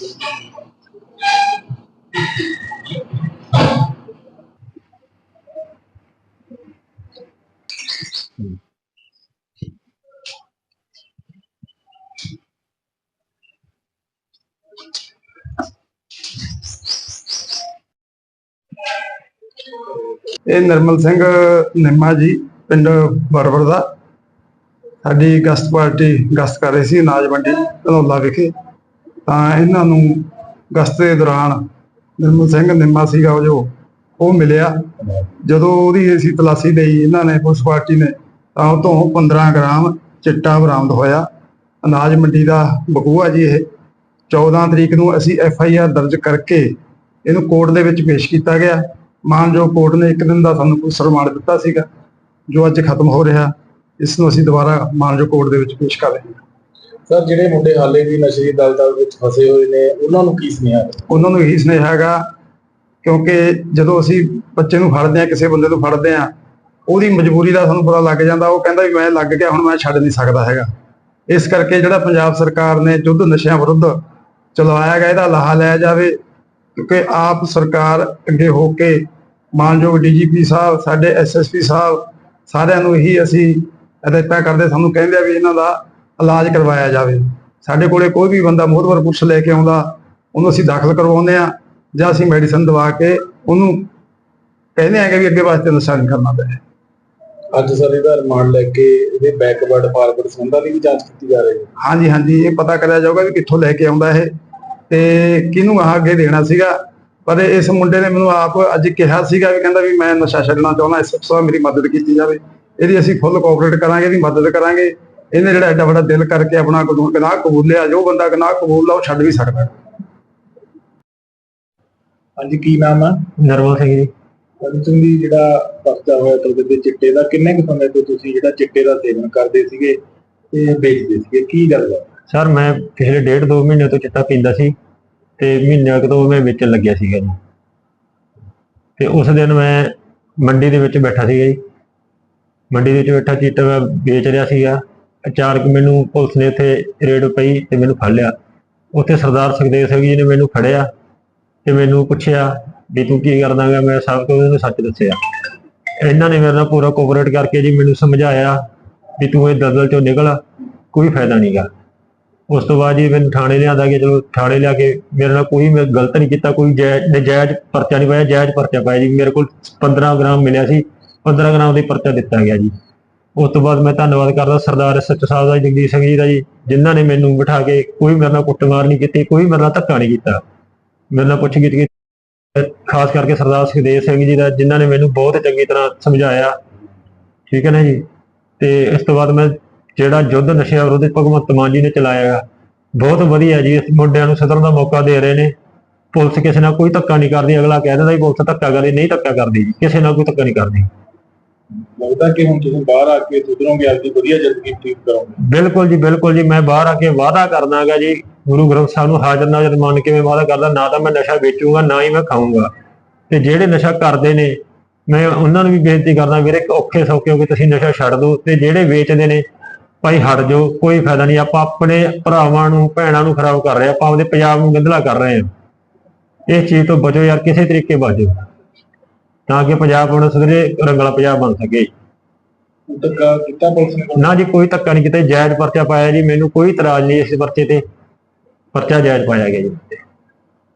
ਇਹ ਨਿਰਮਲ ਸਿੰਘ ਨਿੰਮਾ ਜੀ, ਪਿੰਡ ਬਰਬਰ ਦਾ। ਸਾਡੀ ਗਸਤ ਪਾਰਟੀ ਗਸਤ ਕਰ ਰਹੀ ਸੀ ਅਨਾਜ ਮੰਡੀ, ਧਨੌਲਾ ਵਿਖੇ। ਤਾਂ ਇਹਨਾਂ ਨੂੰ ਗਸਤ ਦੇ ਦੌਰਾਨ ਨਿਰਮਲ ਸਿੰਘ ਨਿੰਮਾ ਸੀਗਾ ਉਹ ਜੋ, ਉਹ ਮਿਲਿਆ। ਜਦੋਂ ਉਹਦੀ ਅਸੀਂ ਤਲਾਸ਼ੀ ਲਈ, ਇਹਨਾਂ ਨੇ ਪੁਲਿਸ ਪਾਰਟੀ ਨੇ, ਤਾਂ ਉਹ ਤੋਂ 15 ਗ੍ਰਾਮ ਚਿੱਟਾ ਬਰਾਮਦ ਹੋਇਆ। ਅਨਾਜ ਮੰਡੀ ਦਾ ਬਕੂਆ ਜੀ ਇਹ। 14 ਤਰੀਕ ਨੂੰ ਅਸੀਂ ਐਫ ਆਈ ਆਰ ਦਰਜ ਕਰਕੇ ਇਹਨੂੰ ਕੋਰਟ ਦੇ ਵਿੱਚ ਪੇਸ਼ ਕੀਤਾ ਗਿਆ। ਮਾਨਯੋਗ ਕੋਰਟ ਨੇ ਇੱਕ ਦਿਨ ਦਾ ਸਾਨੂੰ ਕੋਈ ਸਰਮਾਨ ਦਿੱਤਾ ਸੀਗਾ, ਜੋ ਅੱਜ ਖਤਮ ਹੋ ਰਿਹਾ। ਇਸ ਨੂੰ ਅਸੀਂ ਦੁਬਾਰਾ ਮਾਨਯੋਗ ਕੋਰਟ ਦੇ ਵਿੱਚ ਪੇਸ਼ ਕਰ ਰਹੇ ਹਾਂ। ਸਰ, ਜਿਹੜੇ ਮੁੰਡੇ ਹਾਲੇ ਵੀ ਨਸ਼ੇ ਦੀ ਦਲਦਲ ਵਿੱਚ ਫਸੇ ਹੋਏ ਨੇ, ਉਹਨਾਂ ਨੂੰ ਕੀ ਸੁਨੇਹਾ ਹੈ? ਉਹਨਾਂ ਨੂੰ ਇਹੀ ਸੁਨੇਹਾ ਹੈਗਾ, ਕਿਉਂਕਿ ਜਦੋਂ ਅਸੀਂ ਬੱਚੇ ਨੂੰ ਫੜਦੇ ਆ ਕਿਸੇ ਬੰਦੇ ਨੂੰ ਫੜਦੇ ਆ ਉਹਦੀ ਮਜਬੂਰੀ ਦਾ ਸਾਨੂੰ ਪਤਾ ਲੱਗ ਜਾਂਦਾ, ਉਹ ਕਹਿੰਦਾ ਵੀ ਮੈਂ ਲੱਗ ਗਿਆ, ਹੁਣ ਮੈਂ ਛੱਡ ਨਹੀਂ ਸਕਦਾ ਹੈਗਾ ਇਸ ਕਰਕੇ ਜਿਹੜਾ ਪੰਜਾਬ ਸਰਕਾਰ ਨੇ ਯੁੱਧ ਨਸ਼ਿਆਂ ਵਿਰੁੱਧ ਚਲਾਇਆ ਗਿਆ ਇਹਦਾ ਲਾਹਾ ਲਿਆ ਜਾਵੇ, ਕਿਉਂਕਿ ਆਪ ਸਰਕਾਰ ਅੱਗੇ ਹੋ ਕੇ ਮਾਨਯੋਗ ਡੀਜੀਪੀ ਸਾਹਿਬ, ਸਾਡੇ ਐਸਐਸਪੀ ਸਾਹਿਬ, ਸਾਰਿਆਂ ਨੂੰ ਇਹੀ ਅਸੀਂ ਹਦਾਇਤਾਂ ਕਰਦੇ, ਸਾਨੂੰ ਕਹਿੰਦੇ ਆ ਵੀ ਇਹਨਾਂ ਦਾ ਇਲਾਜ ਕਰਵਾਇਆ ਜਾਵੇ। ਸਾਡੇ ਕੋਲੇ ਕੋਈ ਵੀ ਬੰਦਾ ਮੋਹਤਵਰ ਪੁੱਛ ਲੈ ਕੇ ਆਉਂਦਾ ਉਹਨੂੰ ਅਸੀਂ ਦਾਖਲ ਕਰਵਾਉਂਦੇ ਆ ਜਾਂ ਅਸੀਂ ਮੈਡੀਸਨ ਦਵਾ ਕੇ ਉਹਨੂੰ ਕਹਿੰਦੇ ਆ ਕਿ ਵੀ ਅੱਗੇ ਵਾਸਤੇ ਨਸ਼ਾ ਨਹੀਂ ਕਰਨਾ ਪਏ ਅੱਜ ਸਰ ਇਹਦਾ ਰਿਮਾਂਡ ਲੈ ਕੇ ਇਹਦੇ ਬੈਕਵਰਡ ਫਾਰਵਰਡ ਸੰਬੰਧਾਂ ਦੀ ਵੀ ਜਾਂਚ ਕੀਤੀ ਜਾ ਰਹੀ ਹੈ। ਹਾਂਜੀ ਹਾਂਜੀ ਇਹ ਪਤਾ ਕਰਿਆ ਜਾਊਗਾ ਵੀ ਕਿੱਥੋਂ ਲੈ ਕੇ ਆਉਂਦਾ ਇਹ ਤੇ ਕਿਹਨੂੰ ਆਹ ਅੱਗੇ ਦੇਣਾ ਸੀਗਾ। ਪਰ ਇਸ ਮੁੰਡੇ ਨੇ ਮੈਨੂੰ ਆਪ ਅੱਜ ਕਿਹਾ ਸੀਗਾ ਵੀ ਕਹਿੰਦਾ ਵੀ ਮੈਂ ਨਸ਼ਾ ਛੱਡਣਾ ਚਾਹੁੰਦਾ ਇਸ ਸਾਹਿਬ ਮੇਰੀ ਮਦਦ ਕੀਤੀ ਜਾਵੇ। ਇਹਦੀ ਅਸੀਂ ਫੁੱਲ ਕੋਆਪਰੇਟ ਕਰਾਂਗੇ ਇਹਦੀ ਮਦਦ ਕਰਾਂਗੇ। ਇਹਨੇ ਜਿਹੜਾ ਐਡਾ ਵੱਡਾ ਦਿਲ ਕਰਕੇ ਆਪਣਾ ਗੁਨਾਹ ਕਬੂਲਿਆ ਜੋ ਬੰਦਾ ਗੁਨਾਹ ਕਬੂਲਦਾ ਉਹ ਛੱਡ ਵੀ ਸਕਦਾ। ਹੈ। ਹਾਂਜੀ ਕੀ ਨਾਮ ਹੈ ਨਰਮਲ ਸਿੰਘ ਜੀ। ਸਿੰਘ ਜੀ ਜਿਹੜਾ ਪਰਚਾ ਹੋਇਆ ਤੁਹਾਡੇ ਤੇ ਚਿੱਟੇ ਦਾ ਕਿੰਨੇ ਕੁ ਸਮੇਂ ਤੋਂ ਤੁਸੀਂ ਜਿਹੜਾ ਚਿੱਟੇ ਦਾ ਸੇਵਨ ਕਰਦੇ ਸੀਗੇ ਤੇ ਵੇਚਦੇ ਸੀਗੇ? ਕੀ ਗੱਲ ਹੈ ਸਰ ਮੈਂ ਪਿਛਲੇ ਡੇਢ ਦੋ ਮਹੀਨੇ ਤੋਂ ਚਿੱਟਾ ਪੀਂਦਾ ਸੀ ਤੇ ਮਹੀਨੇ ਕੁ ਤੋਂ ਮੈਂ ਵੇਚਣ ਲੱਗਿਆ ਸੀਗਾ ਜੀ। ਤੇ ਉਸ ਦਿਨ ਮੈਂ ਮੰਡੀ ਦੇ ਵਿੱਚ ਬੈਠਾ ਸੀਗਾ ਜੀ। ਮੰਡੀ ਦੇ ਵਿੱਚ ਬੈਠਾ ਚਿੱਟਾ ਮੈਂ ਵੇਚ ਰਿਹਾ ਸੀਗਾ। ਅਚਾਨਕ ਮੈਨੂੰ ਪੁਲਿਸ ਨੇ ਉੱਥੇ ਰੇਡ ਪਈ ਤੇ ਮੈਨੂੰ ਫੜ ਲਿਆ। ਉੱਥੇ ਸਰਦਾਰ ਸੁਖਦੇਵ ਸਿੰਘ ਜੀ ਨੇ ਮੈਨੂੰ ਫੜਿਆ ਤੇ ਮੈਨੂੰ ਪੁੱਛਿਆ ਵੀ ਤੂੰ ਕੀ ਕਰਦਾਗਾ ਮੈਂ ਸਭ ਕੁਝ ਉਹਨੂੰ ਸੱਚ ਦੱਸਿਆ। ਇਹਨਾਂ ਨੇ ਮੇਰੇ ਨਾਲ ਪੂਰਾ ਕੋਆਪਰੇਟ ਕਰਕੇ ਜੀ ਮੈਨੂੰ ਸਮਝਾਇਆ ਵੀ ਤੂੰ ਇਹ ਦਲਦਲ ਚੋਂ ਨਿਕਲ, ਕੋਈ ਫਾਇਦਾ ਨਹੀਂਗਾ ਉਸ ਤੋਂ ਬਾਅਦ ਜੀ ਮੈਨੂੰ ਥਾਣੇ ਲਿਆਂਦਾ ਕਿ ਚਲੋ ਥਾਣੇ ਲਿਆ ਕੇ ਮੇਰੇ ਨਾਲ ਕੋਈ ਮੈਂ ਗਲਤ ਨਹੀਂ ਕੀਤਾ, ਕੋਈ ਨਜਾਇਜ਼ ਪਰਚਾ ਨਹੀਂ ਪਾਇਆ। ਜਾਇਜ਼ ਪਰਚਾ ਪਾਇਆ ਜੀ। ਮੇਰੇ ਕੋਲ 15 ਗ੍ਰਾਮ ਮਿਲਿਆ ਸੀ। 15 ਗ੍ਰਾਮ ਦੀ ਪਰਚਾ ਦਿੱਤਾ ਗਿਆ ਜੀ। ਉਸ ਤੋਂ ਬਾਅਦ ਮੈਂ ਧੰਨਵਾਦ ਕਰਦਾ ਸਰਦਾਰ ਸੱਚ ਸਾਹਿਬ ਦਾ ਜਗਦੀਸ਼ ਸਿੰਘ ਜੀ ਦਾ ਜੀ ਜਿਨ੍ਹਾਂ ਨੇ ਮੈਨੂੰ ਬਿਠਾ ਕੇ ਕੋਈ ਮੇਰੇ ਨਾਲ ਕੁੱਟਮਾਰ ਨਹੀਂ ਕੀਤੀ ਕੋਈ ਮੇਰੇ ਨਾਲ ਧੱਕਾ ਨਹੀਂ ਕੀਤਾ। ਮੇਰੇ ਨਾਲ ਪੁੱਛ ਕੀਤੀ। ਖਾਸ ਕਰਕੇ ਸਰਦਾਰ ਸੁਖਦੇਵ ਸਿੰਘ ਜੀ ਦਾ ਜਿਨ੍ਹਾਂ ਨੇ ਮੈਨੂੰ ਬਹੁਤ ਚੰਗੀ ਤਰ੍ਹਾਂ ਸਮਝਾਇਆ। ਠੀਕ ਹੈ ਨਾ ਜੀ? ਤੇ ਇਸ ਤੋਂ ਬਾਅਦ ਮੈਂ ਜਿਹੜਾ ਯੁੱਧ ਨਸ਼ਿਆਂ ਵਿਰੁੱਧ ਭਗਵੰਤ ਮਾਨ ਜੀ ਨੇ ਚਲਾਇਆ ਗਾ, ਬਹੁਤ ਵਧੀਆ ਜੀ ਇਸ ਮੁੰਡਿਆਂ ਨੂੰ ਸੁਧਰਨ ਦਾ ਮੌਕਾ ਦੇ ਰਹੇ ਨੇ। ਪੁਲਿਸ ਕਿਸੇ ਨਾਲ ਕੋਈ ਧੱਕਾ ਨਹੀਂ ਕਰਦੀ ਅਗਲਾ ਕਹਿ ਦਿੰਦਾ ਵੀ ਪੁਲਿਸ ਧੱਕਾ ਕਰਦੀ ਨਹੀਂ ਧੱਕਾ ਕਰਦੀ ਜੀ ਕਿਸੇ ਨਾਲ ਕੋਈ ਧੱਕਾ ਨਹੀਂ ਕਰਦੀ। ਲੱਗਦਾ ਕਿ ਹੁਣ ਤੁਸੀਂ ਬਾਹਰ ਆ ਕੇ ਸੁਧਰੋਗੇ, ਆਪਦੀ ਵਧੀਆ ਜ਼ਿੰਦਗੀ ਬਤੀਤ ਕਰੋਗੇ? ਬਿਲਕੁਲ ਜੀ ਬਿਲਕੁਲ ਜੀ। ਮੈਂ ਬਾਹਰ ਆ ਕੇ ਵਾਅਦਾ ਕਰਦਾਗਾ ਜੀ, ਗੁਰੂ ਗ੍ਰੰਥ ਸਾਹਿਬ ਨੂੰ ਹਾਜ਼ਰ ਨਾਜ਼ਰ ਮੰਨ ਕੇ ਮੈਂ ਵਾਅਦਾ ਕਰਦਾ, ਨਾ ਤਾਂ ਮੈਂ ਨਸ਼ਾ ਵੇਚੂਗਾ, ਨਾ ਹੀ ਮੈਂ ਖਾਊਂਗਾ। ਤੇ ਜਿਹੜੇ ਨਸ਼ਾ ਕਰਦੇ ਨੇ, ਮੈਂ ਉਹਨਾਂ ਨੂੰ ਵੀ ਬੇਨਤੀ ਕਰਦਾ, ਵੀਰੇ ਔਖੇ ਸੌਖੇ ਹੋ ਕੇ ਤੁਸੀਂ ਨਸ਼ਾ ਛੱਡ ਦਿਓ ਤੇ ਜਿਹੜੇ ਵੇਚਦੇ ਨੇ, ਭਾਈ ਹਟ ਜਾਓ, ਕੋਈ ਫਾਇਦਾ ਨਹੀਂ। ਆਪਾਂ ਆਪਣੇ ਭਰਾਵਾਂ ਨੂੰ, ਭੈਣਾਂ ਨੂੰ ਖਰਾਬ ਕਰ ਰਹੇ ਆਪਾਂ ਆਪਦੇ ਪੰਜਾਬ ਨੂੰ ਗੰਧਲਾ ਕਰ ਰਹੇ ਹਾਂ। ਇਸ ਚੀਜ਼ ਤੋਂ ਬਚੋ ਯਾਰ, ਕਿਸੇ ਤਰੀਕੇ ਬਚੋ। ਤਾਂ ਕਿ ਪੰਜਾਬ ਆਪਣਾ ਸੁਧਰੇ ਰੰਗਲਾ ਪੰਜਾਬ ਬਣ ਸਕੇ। ਧੱਕਾ ਕੀਤਾ ਪੁਲਿਸ ਨੇ? ਨਾ ਜੀ ਕੋਈ ਧੱਕਾ ਨਹੀਂ ਕੀਤਾ। ਜਾਇਜ਼ ਪਰਚਾ ਪਾਇਆ ਜੀ। ਮੈਨੂੰ ਕੋਈ ਇਤਰਾਜ਼ ਨਹੀਂ ਇਸ ਪਰਚੇ ਤੇ। ਪਰਚਾ ਜਾਇਜ਼ ਪਾਇਆ ਗਿਆ ਜੀ।